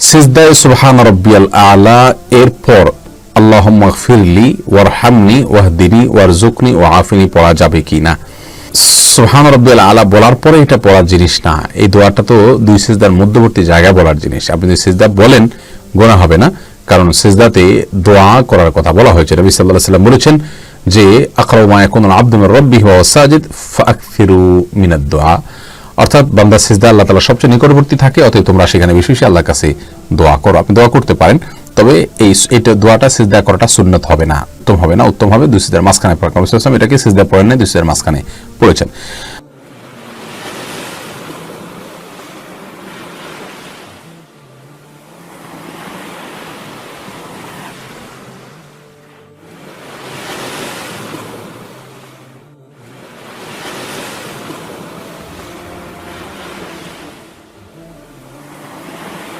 সিজদায় সুবহান রব্বিয়াল আলা, এরপর আল্লাহ ফিরলি ওয়ারহামনি ওয়াহদিনী ওয়ারজুকনি ও আফিনি পড়া যাবে কি না সুবহান রব্বিয়াল আলা বলার পরে এটা পড়ার জিনিস না। এই দোয়াটা তো দুই সিজদার মধ্যবর্তী জায়গায় বলার জিনিস। আপনি যদি সিজদা বলেন গোনা হবে না। কারণ সিজদাতে দোয়া করার কথা বলা হয়েছে। সাল্লাল্লাহু আলাইহি সাল্লাম বলেছেন যে, আকরাউ মা ইয়াকুনু আল-আবদু মির রাব্বিহি ওয়া সাজিদ ফাআকথিরু মিনাদ দুআ অর্থাৎ বান্দা সিজদা আল্লাহ তালা সবচেয়ে নিকটবর্তী থাকে, অতএব তোমরা সেখানে বেশি বেশি আল্লাহর কাছে দোয়া করো। আপনি দোয়া করতে পারেন, তবে এই এটা দোয়াটা সিজদা করাটা সুন্নত হবে না, উত্তম হবে না, উত্তম হবে দুই সিজদার মাঝখানে পড়া এটাকে সিজদা পড়েন নাই, দুই সিজদার মাঝখানে পড়েছেন।